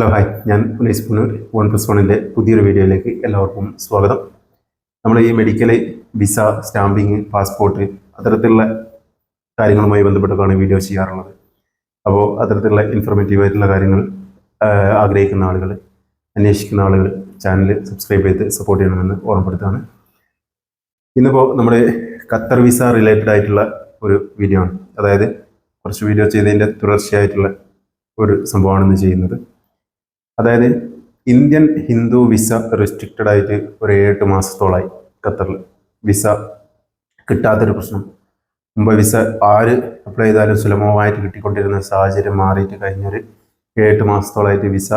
Hello hi ഞാൻ Unais Poonoor one plus വണ്ണിന്റെ പുതിയൊരു വീഡിയോയിലേക്ക് എല്ലാവർക്കും സ്വാഗതം. നമ്മൾ ഈ മെഡിക്കൽ വിസ സ്റ്റാമ്പിങ് പാസ്പോർട്ട് അത്തരത്തിലുള്ള കാര്യങ്ങളുമായി ബന്ധപ്പെട്ടൊക്കെയാണ് വീഡിയോ ചെയ്യാറുള്ളത്. അപ്പോൾ അത്തരത്തിലുള്ള ഇൻഫർമേറ്റീവ് ആയിട്ടുള്ള കാര്യങ്ങൾ ആഗ്രഹിക്കുന്ന ആളുകൾ അന്വേഷിക്കുന്ന ആളുകൾ ചാനൽ സബ്സ്ക്രൈബ് ചെയ്ത് സപ്പോർട്ട് ചെയ്യണമെന്ന് ഓർമ്മപ്പെടുത്താണ് ഇന്നിപ്പോൾ നമ്മുടെ ഖത്തർ വിസ റിലേറ്റഡ് ആയിട്ടുള്ള ഒരു വീഡിയോ ആണ്. അതായത് കുറച്ച് വീഡിയോ ചെയ്തതിന്റെ തുടർച്ചയായിട്ടുള്ള ഒരു സംഭവമാണ് ഇന്ന് ചെയ്യുന്നത്. അതായത് ഇന്ത്യൻ ഹിന്ദു വിസ റെസ്ട്രിക്റ്റഡ് ആയിട്ട് ഒരു ഏഴെട്ട് മാസത്തോളമായി ഖത്തറിൽ വിസ കിട്ടാത്തൊരു പ്രശ്നം. മുമ്പ് വിസ ആര് അപ്ലൈ ചെയ്താലും സുലഭമായിട്ട് കിട്ടിക്കൊണ്ടിരുന്ന സാഹചര്യം മാറിയിട്ട് കഴിഞ്ഞൊരു ഏഴെട്ട് മാസത്തോളമായിട്ട് വിസ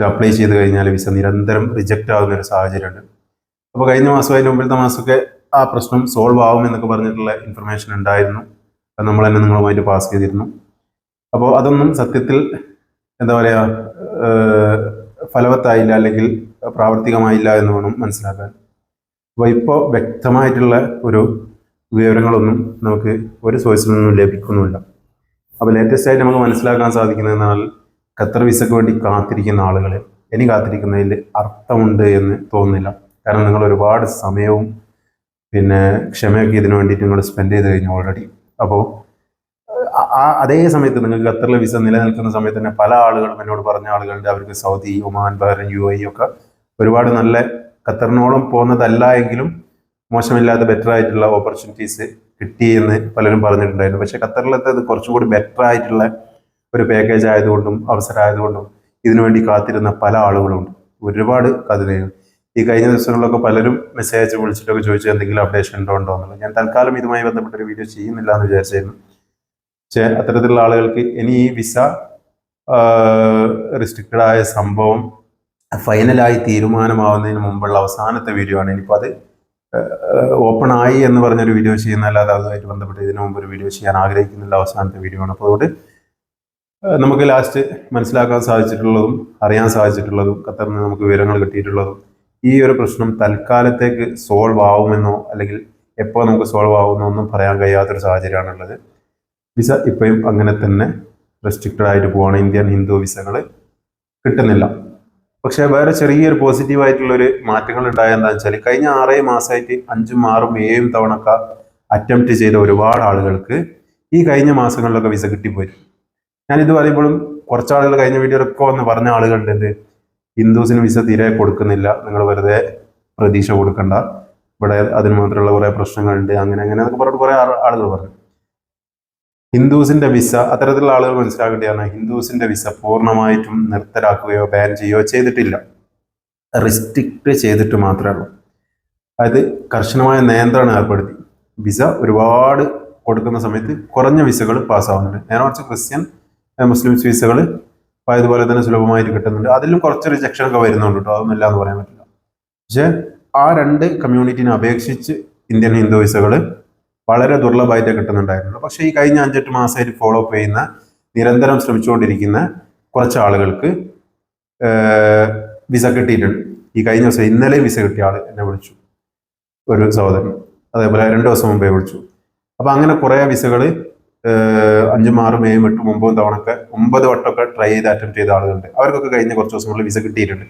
അപ്ലൈ ചെയ്ത് കഴിഞ്ഞാൽ വിസ നിരന്തരം റിജക്റ്റ് ആകുന്ന ഒരു സാഹചര്യമുണ്ട്. അപ്പോൾ കഴിഞ്ഞ മാസം അതിന് മുമ്പിലത്തെ മാസമൊക്കെ ആ പ്രശ്നം സോൾവ് ആവും എന്നൊക്കെ പറഞ്ഞിട്ടുള്ള ഇൻഫർമേഷൻ ഉണ്ടായിരുന്നു. അത് നമ്മൾ തന്നെ നിങ്ങളുമായിട്ട് പാസ് ചെയ്തിരുന്നു. അപ്പോൾ അതൊന്നും സത്യത്തിൽ എന്താ പറയുക ഫലവത്തായില്ല അല്ലെങ്കിൽ പ്രാവർത്തികമായില്ല എന്ന് വേണം മനസ്സിലാക്കാൻ. അപ്പോൾ ഇപ്പോൾ വ്യക്തമായിട്ടുള്ള ഒരു വിവരങ്ങളൊന്നും നമുക്ക് ഒരു സോഴ്സിൽ നിന്നും ലഭിക്കുന്നുമില്ല. അപ്പോൾ ലേറ്റസ്റ്റ് ആയിട്ട് നമുക്ക് മനസ്സിലാക്കാൻ സാധിക്കുന്നത് എന്നാൽ ഖത്തർ വിസയ്ക്ക് വേണ്ടി കാത്തിരിക്കുന്ന ആളുകൾ ഇനി കാത്തിരിക്കുന്നതിൽ അർത്ഥമുണ്ട് എന്ന് തോന്നുന്നില്ല. കാരണം നിങ്ങൾ ഒരുപാട് സമയവും പിന്നെ ക്ഷമയൊക്കെ ഇതിനു വേണ്ടിയിട്ട് നിങ്ങൾ സ്പെൻഡ് ചെയ്ത് കഴിഞ്ഞു ഓൾറെഡി അപ്പോൾ ആ- അതേ സമയത്ത് നിങ്ങൾക്ക് ഖത്തറിലെ വിസ നിലനിൽക്കുന്ന സമയത്ത് തന്നെ പല ആളുകളും എന്നോട് പറഞ്ഞ ആളുകളുടെ അവർക്ക് Saudi Oman Bahrain U A ഒക്കെ ഒരുപാട് നല്ല ഖത്തറിനോളം പോകുന്നതല്ല എങ്കിലും മോശമില്ലാത്ത ബെറ്റർ ആയിട്ടുള്ള ഓപ്പർച്യൂണിറ്റീസ് കിട്ടി എന്ന് പലരും പറഞ്ഞിട്ടുണ്ടായിരുന്നു. പക്ഷേ ഖത്തറിലത്തേത് കുറച്ചുകൂടി ബെറ്റർ ആയിട്ടുള്ള ഒരു പാക്കേജ് ആയതുകൊണ്ടും അവസരം ആയതുകൊണ്ടും ഇതിനുവേണ്ടി കാത്തിരുന്ന പല ആളുകളുണ്ട്. ഒരുപാട് കാത്തിരുന്നു ഈ കഴിഞ്ഞ ദിവസങ്ങളിലൊക്കെ പലരും മെസ്സേജ് വിളിച്ചിട്ടൊക്കെ ചോദിച്ചു എന്തെങ്കിലും അപ്ഡേഷൻ ഉണ്ടോ ഉണ്ടോ എന്നുള്ളത്. ഞാൻ തൽക്കാലം ഇതുമായി ബന്ധപ്പെട്ട ഒരു വീഡിയോ ചെയ്യുന്നില്ല എന്ന് വിചാരിച്ചായിരുന്നു പക്ഷേ അത്തരത്തിലുള്ള ആളുകൾക്ക് ഇനി ഈ വിസ റിസ്ട്രിക്റ്റഡ് ആയ സംഭവം ഫൈനലായി തീരുമാനമാവുന്നതിന് മുമ്പുള്ള അവസാനത്തെ വീഡിയോ ആണ്. ഇനിയിപ്പോൾ അത് ഓപ്പൺ ആയി എന്ന് പറഞ്ഞൊരു വീഡിയോ ചെയ്യുന്നല്ലാതെ അതുമായിട്ട് ബന്ധപ്പെട്ട് ഇതിനു മുമ്പ് ഒരു വീഡിയോ ചെയ്യാൻ ആഗ്രഹിക്കുന്നില്ല അവസാനത്തെ വീഡിയോ ആണ്. അപ്പോൾ അതുകൊണ്ട് നമുക്ക് ലാസ്റ്റ് മനസ്സിലാക്കാൻ സാധിച്ചിട്ടുള്ളതും അറിയാൻ സാധിച്ചിട്ടുള്ളതും ഖത്തറിൽ നിന്ന് നമുക്ക് വിവരങ്ങൾ കിട്ടിയിട്ടുള്ളതും ഈ ഒരു പ്രശ്നം തൽക്കാലത്തേക്ക് സോൾവ് ആവുമെന്നോ അല്ലെങ്കിൽ എപ്പോൾ നമുക്ക് സോൾവ് ആവുമെന്നോ ഒന്നും പറയാൻ കഴിയാത്തൊരു സാഹചര്യമാണുള്ളത്. വിസ ഇപ്പോഴും അങ്ങനെ തന്നെ റെസ്ട്രിക്റ്റഡ് ആയിട്ട് പോവാണ്. ഇന്ത്യൻ ഹിന്ദു വിസകൾ കിട്ടുന്നില്ല. പക്ഷേ വേറെ ചെറിയൊരു പോസിറ്റീവ് ആയിട്ടുള്ള ഒരു മാറ്റങ്ങൾ ഉണ്ടായ വെച്ചാൽ കഴിഞ്ഞ ആറേ മാസമായിട്ട് അഞ്ചും ആറും ഏഴും തവണക്ക അറ്റംപ്റ്റ് ചെയ്ത ഒരുപാട് ആളുകൾക്ക് ഈ കഴിഞ്ഞ മാസങ്ങളിലൊക്കെ വിസ കിട്ടിപ്പോയി. ഞാനിത് പറയുമ്പോഴും കുറച്ച് ആളുകൾ കഴിഞ്ഞ വീഡിയോയിലൊക്കെ വന്ന് പറഞ്ഞ ആളുകളുടെ ഹിന്ദുസിന് വിസ തീരെ കൊടുക്കുന്നില്ല നിങ്ങൾ വെറുതെ പ്രതീക്ഷ കൊടുക്കണ്ട. ഇവിടെ അതിന് മാത്രമുള്ള കുറേ പ്രശ്നങ്ങളുണ്ട് അങ്ങനെ അങ്ങനെ എന്നൊക്കെ പറഞ്ഞിട്ട് കുറേ ആളുകൾ പറഞ്ഞു. ഹിന്ദുസിന്റെ വിസ അത്തരത്തിലുള്ള ആളുകൾ മനസ്സിലാക്കേണ്ടതാണ് ഹിന്ദുസിന്റെ വിസ പൂർണമായിട്ടും നിർത്തലാക്കുകയോ ബാൻ ചെയ്യുകയോ ചെയ്തിട്ടില്ല. റിസ്ട്രിക്റ്റ് ചെയ്തിട്ട് മാത്രമേ ഉള്ളൂ. അതായത് കർശനമായ നിയന്ത്രണം ഏർപ്പെടുത്തി. വിസ ഒരുപാട് കൊടുക്കുന്ന സമയത്ത് കുറഞ്ഞ വിസകൾ പാസ്സാവുന്നുണ്ട് നേരെ കുറച്ച് ക്രിസ്ത്യൻ മുസ്ലിംസ് വിസകൾ അതുപോലെ തന്നെ സുലഭമായിട്ട് കിട്ടുന്നുണ്ട്. അതിലും കുറച്ച് റിജക്ഷൻ ഒക്കെ വരുന്നുണ്ട് കേട്ടോ. അതൊന്നും എന്ന് പറയാൻ പറ്റില്ല. പക്ഷേ ആ രണ്ട് കമ്മ്യൂണിറ്റിനെ അപേക്ഷിച്ച് ഇന്ത്യൻ ഹിന്ദു വിസകൾ വളരെ ദുർലഭമായിട്ട് കിട്ടുന്നുണ്ടായിരുന്നു. പക്ഷേ ഈ കഴിഞ്ഞ അഞ്ചെട്ട് മാസമായിട്ട് ഫോളോ അപ്പ് ചെയ്യുന്ന നിരന്തരം ശ്രമിച്ചുകൊണ്ടിരിക്കുന്ന കുറച്ച് ആളുകൾക്ക് വിസ കിട്ടിയിട്ടുണ്ട്. ഈ കഴിഞ്ഞ ദിവസം ഇന്നലെ വിസ കിട്ടിയ ആൾ എന്നെ വിളിച്ചു. ഒരു സഹോദരൻ. അതേപോലെ രണ്ട് ദിവസം മുമ്പേ വിളിച്ചു. അപ്പൊ അങ്ങനെ കുറേ വിസകൾ അഞ്ചും ആറും ഏഴും എട്ടും ഒമ്പതും തവണയൊക്കെ ഒമ്പത് വട്ടമൊക്കെ ട്രൈ ചെയ്ത് അറ്റംപ്റ്റ് ചെയ്ത ആളുകളുണ്ട്. അവർക്കൊക്കെ കഴിഞ്ഞ കുറച്ച് ദിവസങ്ങളിൽ വിസ കിട്ടിയിട്ടുണ്ട്.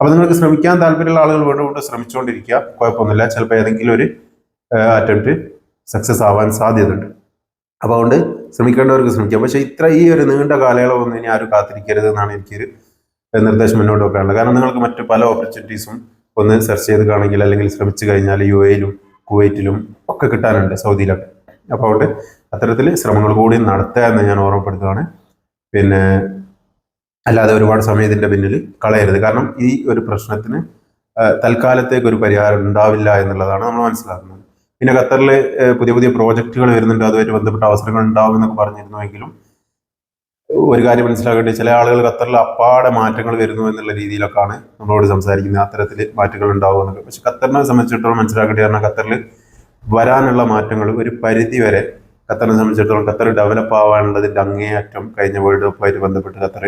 അപ്പൊ നിങ്ങൾക്ക് ശ്രമിക്കാൻ താല്പര്യമുള്ള ആളുകൾ വീണ്ടും വീണ്ടും ശ്രമിച്ചുകൊണ്ടിരിക്കുക. കുഴപ്പമൊന്നുമില്ല. ചിലപ്പോൾ ഏതെങ്കിലും ഒരു അറ്റംപ്റ്റ് സക്സസ് ആവാൻ സാധ്യതയുണ്ട്. അപ്പോൾ അതുകൊണ്ട് ശ്രമിക്കേണ്ടവർക്ക് ശ്രമിക്കാം. പക്ഷേ ഇത്ര ഈ ഒരു നീണ്ട കാലയളവൊന്നും ഇനി ആരും കാത്തിരിക്കരുത് എന്നാണ് എനിക്കൊരു നിർദ്ദേശം മുന്നോട്ട് വെക്കാനുള്ളത് കാരണം നിങ്ങൾക്ക് മറ്റ് പല ഓപ്പർച്യൂണിറ്റീസും ഒന്ന് സെർച്ച് ചെയ്ത് കാണെങ്കിൽ അല്ലെങ്കിൽ ശ്രമിച്ചു കഴിഞ്ഞാൽ യു എയിലും കുവൈറ്റിലും ഒക്കെ കിട്ടാനുണ്ട് സൗദിയിലൊക്കെ. അപ്പോൾ അതുകൊണ്ട് അത്തരത്തിൽ ശ്രമങ്ങൾ കൂടി നടത്തുക എന്ന് ഞാൻ ഓർമ്മപ്പെടുത്തുകയാണ്. പിന്നെ അല്ലാതെ ഒരുപാട് സമയം പിന്നിൽ കളയരുത്. കാരണം ഈ ഒരു പ്രശ്നത്തിന് തൽക്കാലത്തേക്ക് ഒരു പരിഹാരം ഉണ്ടാവില്ല എന്നുള്ളതാണ് നമ്മൾ മനസ്സിലാക്കുന്നത്. പിന്നെ ഖത്തറിൽ പുതിയ പുതിയ പ്രോജക്റ്റുകൾ വരുന്നുണ്ട്. അതുമായിട്ട് ബന്ധപ്പെട്ട അവസരങ്ങൾ ഉണ്ടാവും എന്നൊക്കെ പറഞ്ഞിരുന്നുവെങ്കിലും ഒരു കാര്യം മനസ്സിലാക്കേണ്ടത് ചില ആളുകൾ ഖത്തറിൽ അപ്പാടെ മാറ്റങ്ങൾ വരുന്നു എന്നുള്ള രീതിയിലൊക്കെയാണ് നമ്മളോട് സംസാരിക്കുന്നത്. അത്തരത്തിൽ മാറ്റങ്ങൾ ഉണ്ടാവും എന്നൊക്കെ. പക്ഷെ ഖത്തറിനെ സംബന്ധിച്ചിടത്തോളം മനസ്സിലാക്കേണ്ടത് കാരണം ഖത്തറിൽ വരാനുള്ള മാറ്റങ്ങൾ ഒരു പരിധി വരെ ഖത്തറിനെ സംബന്ധിച്ചിടത്തോളം ഖത്തർ ഡെവലപ്പ് ആവാനുള്ളതിന്റെ അങ്ങേയറ്റം കഴിഞ്ഞ വേൾഡ് കപ്പുമായിട്ട് ബന്ധപ്പെട്ട് ഖത്തർ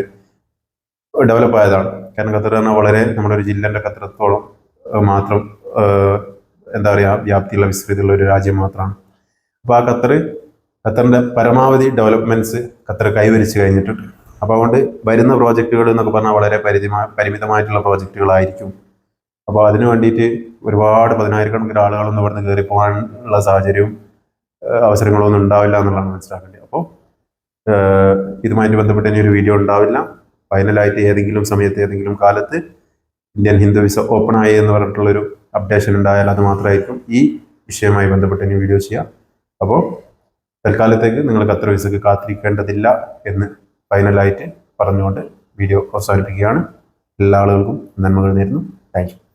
ഡെവലപ്പ് ആയതാണ്. കാരണം ഖത്തർ പറഞ്ഞാൽ വളരെ നമ്മുടെ ഒരു ജില്ലന്റെ ഖത്തറത്തോളം മാത്രം എന്താ പറയുക വ്യാപ്തിയുള്ള വിസ്തൃതിയുള്ള ഒരു രാജ്യം മാത്രമാണ്. അപ്പോൾ ആ ഖത്തർ ഖത്തറിന്റെ പരമാവധി ഡെവലപ്മെന്റ്സ് ഖത്തർ കൈവരിച്ചു കഴിഞ്ഞിട്ടുണ്ട്. അപ്പോൾ അതുകൊണ്ട് വരുന്ന പ്രോജക്റ്റുകൾ എന്നൊക്കെ പറഞ്ഞാൽ വളരെ പരിധിമാ പരിമിതമായിട്ടുള്ള പ്രോജക്റ്റുകളായിരിക്കും അപ്പോൾ അതിന് വേണ്ടിയിട്ട് ഒരുപാട് പതിനായിരക്കണക്കിന് ആളുകളൊന്നും ഇവിടുന്ന് കയറി പോകാനുള്ള സാഹചര്യവും അവസരങ്ങളൊന്നും ഉണ്ടാവില്ല എന്നുള്ളതാണ് മനസ്സിലാക്കേണ്ടത്. അപ്പോൾ ഇതുമായിട്ട് ബന്ധപ്പെട്ട് ഇനി ഒരു വീഡിയോ ഉണ്ടാവില്ല ഫൈനലായിട്ട് ഏതെങ്കിലും സമയത്ത് ഏതെങ്കിലും കാലത്ത് ഇന്ത്യൻ ഹിന്ദു വിസ ഓപ്പൺ ആയി എന്ന് പറഞ്ഞിട്ടുള്ളൊരു അപ്ഡേഷൻ ഉണ്ടായാൽ അത് മാത്രമായിരിക്കും ഈ വിഷയവുമായി ബന്ധപ്പെട്ട് ഇനി വീഡിയോ ചെയ്യാം അപ്പോൾ തൽക്കാലത്തേക്ക് നിങ്ങൾ ഖത്തർ വിസക്ക് കാത്തിരിക്കേണ്ടതില്ല എന്ന് ഫൈനലായിട്ട് പറഞ്ഞുകൊണ്ട് വീഡിയോ അവസാനിപ്പിക്കുകയാണ്. എല്ലാ ആളുകൾക്കും നന്മകൾ നേരുന്നു. താങ്ക്